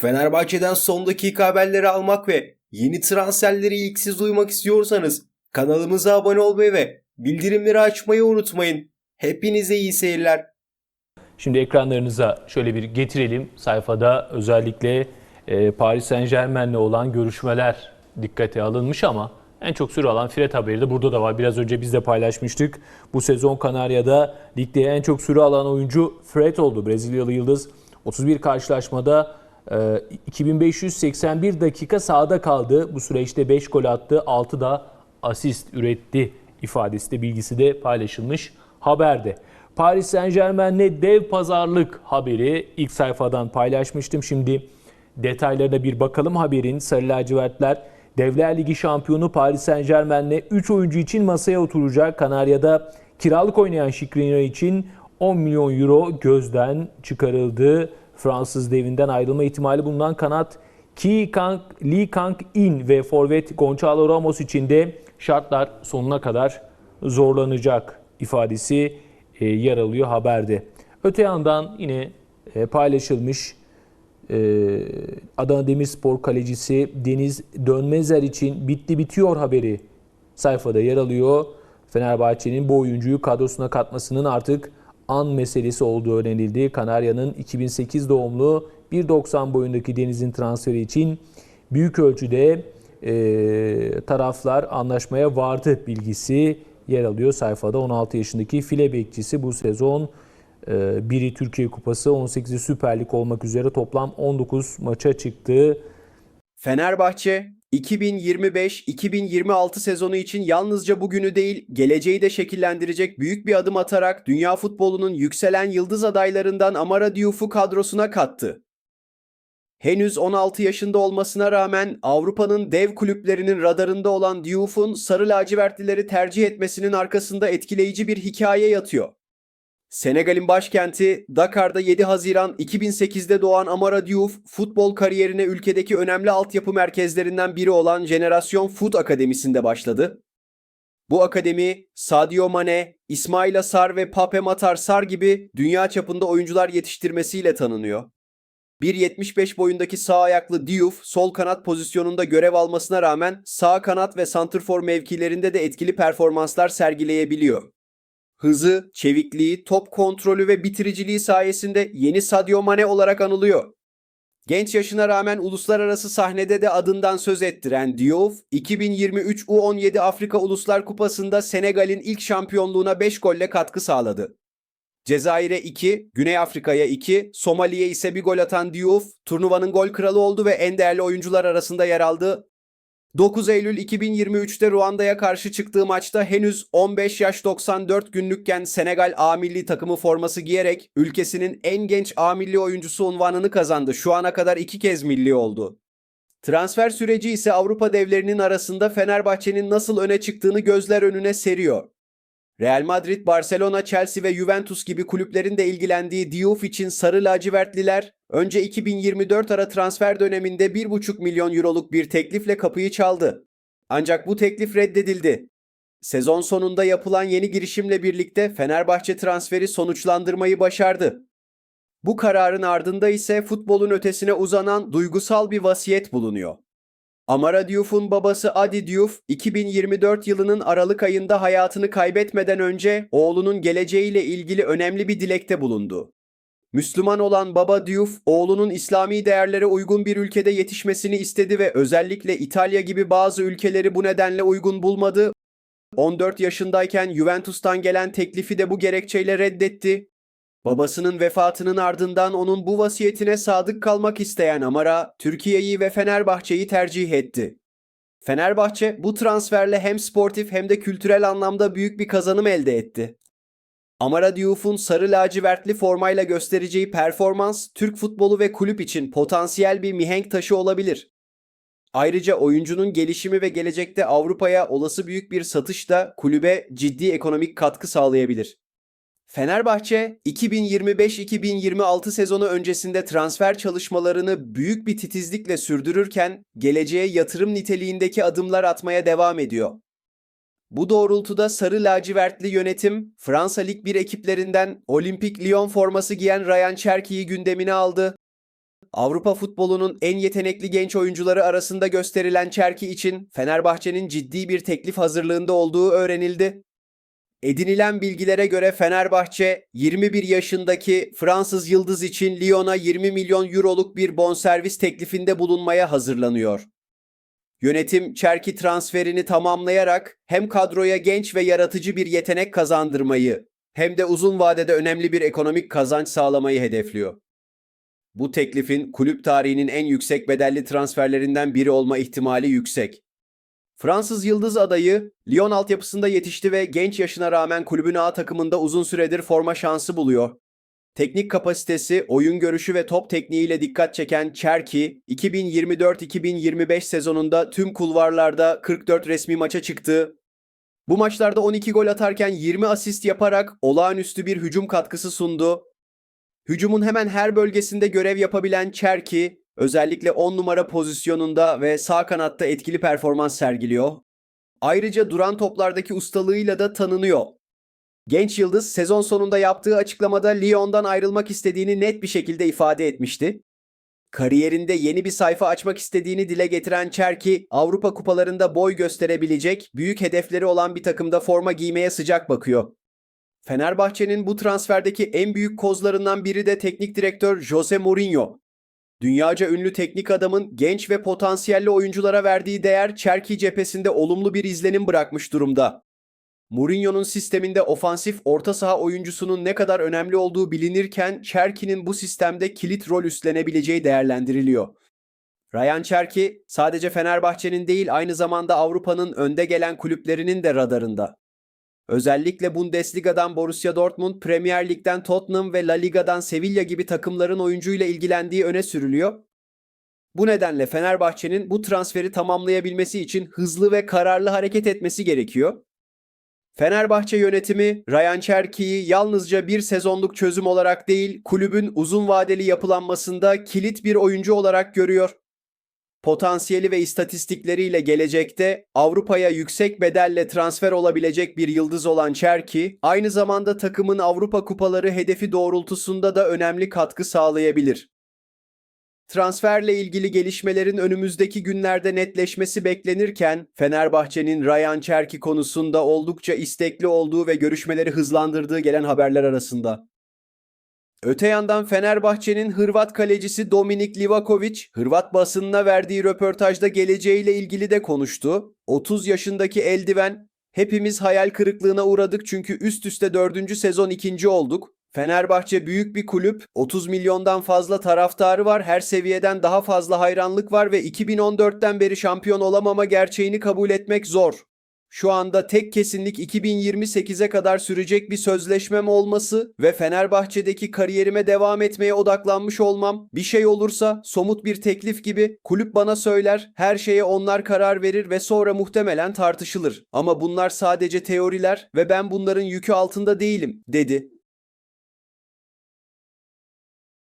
Fenerbahçe'den son dakika haberleri almak ve yeni transferleri ilk siz duymak istiyorsanız kanalımıza abone olmayı ve bildirimleri açmayı unutmayın. Hepinize iyi seyirler. Şimdi ekranlarınıza şöyle bir getirelim. Sayfada özellikle e, Paris Saint Germain'le olan görüşmeler dikkate alınmış ama en çok süre alan Fred haberi de burada da var. Biraz önce biz de paylaşmıştık. Bu sezon Kanarya'da ligde en çok süre alan oyuncu Fred oldu. Brezilyalı Yıldız 31 karşılaşmada 2581 dakika sahada kaldı. Bu süreçte 5 gol attı, 6 da asist üretti ifadesi de bilgisi de paylaşılmış haberde. Paris Saint Germain'le dev pazarlık haberi ilk sayfadan paylaşmıştım. Şimdi detaylarına bir bakalım haberin. Sarı lacivertler Devler Ligi şampiyonu Paris Saint Germain'le 3 oyuncu için masaya oturacak. Kanarya'da kiralık oynayan Şikrina için 10 milyon euro gözden çıkarıldı. Fransız devinden ayrılma ihtimali bulunan kanat Ki Kang, Lee Kang-in ve forvet Gonçalo Ramos için de şartlar sonuna kadar zorlanacak ifadesi e, yer alıyor haberde. Öte yandan yine e, paylaşılmış e, Adana Demirspor kalecisi Deniz Dönmezer için bitti bitiyor haberi sayfada yer alıyor. Fenerbahçe'nin bu oyuncuyu kadrosuna katmasının artık an meselesi olduğu öğrenildi. Kanarya'nın 2008 doğumlu 1.90 boyundaki Deniz'in transferi için büyük ölçüde e, taraflar anlaşmaya vardı bilgisi yer alıyor sayfada. 16 yaşındaki file bekçisi bu sezon e, biri Türkiye Kupası, 18'i Süper Lig olmak üzere toplam 19 maça çıktı. Fenerbahçe 2025-2026 sezonu için yalnızca bugünü değil, geleceği de şekillendirecek büyük bir adım atarak dünya futbolunun yükselen yıldız adaylarından Amara Diouf'u kadrosuna kattı. Henüz 16 yaşında olmasına rağmen Avrupa'nın dev kulüplerinin radarında olan Diouf'un sarı lacivertlileri tercih etmesinin arkasında etkileyici bir hikaye yatıyor. Senegal'in başkenti Dakar'da 7 Haziran 2008'de doğan Amara Diouf, futbol kariyerine ülkedeki önemli altyapı merkezlerinden biri olan Jenerasyon Foot Akademisi'nde başladı. Bu akademi Sadio Mane, İsmail Asar ve Pape Matar Sar gibi dünya çapında oyuncular yetiştirmesiyle tanınıyor. 1.75 boyundaki sağ ayaklı Diouf sol kanat pozisyonunda görev almasına rağmen sağ kanat ve santrfor mevkilerinde de etkili performanslar sergileyebiliyor. Hızı, çevikliği, top kontrolü ve bitiriciliği sayesinde yeni Sadio Mane olarak anılıyor. Genç yaşına rağmen uluslararası sahnede de adından söz ettiren Diouf, 2023 U17 Afrika Uluslar Kupası'nda Senegal'in ilk şampiyonluğuna 5 golle katkı sağladı. Cezayir'e 2, Güney Afrika'ya 2, Somali'ye ise bir gol atan Diouf, turnuvanın gol kralı oldu ve en değerli oyuncular arasında yer aldı. 9 Eylül 2023'te Ruanda'ya karşı çıktığı maçta henüz 15 yaş 94 günlükken Senegal A milli takımı forması giyerek ülkesinin en genç A milli oyuncusu unvanını kazandı. Şu ana kadar iki kez milli oldu. Transfer süreci ise Avrupa devlerinin arasında Fenerbahçe'nin nasıl öne çıktığını gözler önüne seriyor. Real Madrid, Barcelona, Chelsea ve Juventus gibi kulüplerin de ilgilendiği Diouf için sarı lacivertliler önce 2024 ara transfer döneminde 1,5 milyon euroluk bir teklifle kapıyı çaldı. Ancak bu teklif reddedildi. Sezon sonunda yapılan yeni girişimle birlikte Fenerbahçe transferi sonuçlandırmayı başardı. Bu kararın ardında ise futbolun ötesine uzanan duygusal bir vasiyet bulunuyor. Amara Diouf'un babası Adi Diouf, 2024 yılının Aralık ayında hayatını kaybetmeden önce oğlunun geleceğiyle ilgili önemli bir dilekte bulundu. Müslüman olan baba Diouf, oğlunun İslami değerlere uygun bir ülkede yetişmesini istedi ve özellikle İtalya gibi bazı ülkeleri bu nedenle uygun bulmadı. 14 yaşındayken Juventus'tan gelen teklifi de bu gerekçeyle reddetti. Babasının vefatının ardından onun bu vasiyetine sadık kalmak isteyen Amara, Türkiye'yi ve Fenerbahçe'yi tercih etti. Fenerbahçe bu transferle hem sportif hem de kültürel anlamda büyük bir kazanım elde etti. Amara Diouf'un sarı lacivertli formayla göstereceği performans Türk futbolu ve kulüp için potansiyel bir mihenk taşı olabilir. Ayrıca oyuncunun gelişimi ve gelecekte Avrupa'ya olası büyük bir satış da kulübe ciddi ekonomik katkı sağlayabilir. Fenerbahçe 2025-2026 sezonu öncesinde transfer çalışmalarını büyük bir titizlikle sürdürürken geleceğe yatırım niteliğindeki adımlar atmaya devam ediyor. Bu doğrultuda sarı lacivertli yönetim Fransa Lig 1 ekiplerinden Olimpik Lyon forması giyen Ryan Cherki'yi gündemine aldı. Avrupa futbolunun en yetenekli genç oyuncuları arasında gösterilen Çerki için Fenerbahçe'nin ciddi bir teklif hazırlığında olduğu öğrenildi. Edinilen bilgilere göre Fenerbahçe 21 yaşındaki Fransız yıldız için Lyon'a 20 milyon euroluk bir bonservis teklifinde bulunmaya hazırlanıyor. Yönetim Çerki transferini tamamlayarak hem kadroya genç ve yaratıcı bir yetenek kazandırmayı hem de uzun vadede önemli bir ekonomik kazanç sağlamayı hedefliyor. Bu teklifin kulüp tarihinin en yüksek bedelli transferlerinden biri olma ihtimali yüksek. Fransız yıldız adayı Lyon altyapısında yetişti ve genç yaşına rağmen kulübün A takımında uzun süredir forma şansı buluyor. Teknik kapasitesi, oyun görüşü ve top tekniğiyle dikkat çeken Cherki, 2024-2025 sezonunda tüm kulvarlarda 44 resmi maça çıktı. Bu maçlarda 12 gol atarken 20 asist yaparak olağanüstü bir hücum katkısı sundu. Hücumun hemen her bölgesinde görev yapabilen Cherki, özellikle 10 numara pozisyonunda ve sağ kanatta etkili performans sergiliyor. Ayrıca duran toplardaki ustalığıyla da tanınıyor. Genç yıldız sezon sonunda yaptığı açıklamada Lyon'dan ayrılmak istediğini net bir şekilde ifade etmişti. Kariyerinde yeni bir sayfa açmak istediğini dile getiren Cherki, Avrupa kupalarında boy gösterebilecek, büyük hedefleri olan bir takımda forma giymeye sıcak bakıyor. Fenerbahçe'nin bu transferdeki en büyük kozlarından biri de teknik direktör Jose Mourinho. Dünyaca ünlü teknik adamın genç ve potansiyelli oyunculara verdiği değer Cherki cephesinde olumlu bir izlenim bırakmış durumda. Mourinho'nun sisteminde ofansif orta saha oyuncusunun ne kadar önemli olduğu bilinirken Cherki'nin bu sistemde kilit rol üstlenebileceği değerlendiriliyor. Ryan Cherki sadece Fenerbahçe'nin değil aynı zamanda Avrupa'nın önde gelen kulüplerinin de radarında. Özellikle Bundesliga'dan Borussia Dortmund, Premier Lig'den Tottenham ve La Liga'dan Sevilla gibi takımların oyuncuyla ilgilendiği öne sürülüyor. Bu nedenle Fenerbahçe'nin bu transferi tamamlayabilmesi için hızlı ve kararlı hareket etmesi gerekiyor. Fenerbahçe yönetimi Ryan Cherki'yi yalnızca bir sezonluk çözüm olarak değil, kulübün uzun vadeli yapılanmasında kilit bir oyuncu olarak görüyor. Potansiyeli ve istatistikleriyle gelecekte Avrupa'ya yüksek bedelle transfer olabilecek bir yıldız olan Cherki, aynı zamanda takımın Avrupa kupaları hedefi doğrultusunda da önemli katkı sağlayabilir. Transferle ilgili gelişmelerin önümüzdeki günlerde netleşmesi beklenirken Fenerbahçe'nin Ryan Cherki konusunda oldukça istekli olduğu ve görüşmeleri hızlandırdığı gelen haberler arasında. Öte yandan Fenerbahçe'nin Hırvat kalecisi Dominik Livakovic, Hırvat basınına verdiği röportajda geleceğiyle ilgili de konuştu. 30 yaşındaki eldiven, hepimiz hayal kırıklığına uğradık çünkü üst üste 4. sezon ikinci olduk. Fenerbahçe büyük bir kulüp, 30 milyondan fazla taraftarı var, her seviyeden daha fazla hayranlık var ve 2014'ten beri şampiyon olamama gerçeğini kabul etmek zor. Şu anda tek kesinlik 2028'e kadar sürecek bir sözleşmem olması ve Fenerbahçe'deki kariyerime devam etmeye odaklanmış olmam. Bir şey olursa somut bir teklif gibi kulüp bana söyler, her şeye onlar karar verir ve sonra muhtemelen tartışılır. Ama bunlar sadece teoriler ve ben bunların yükü altında değilim, dedi.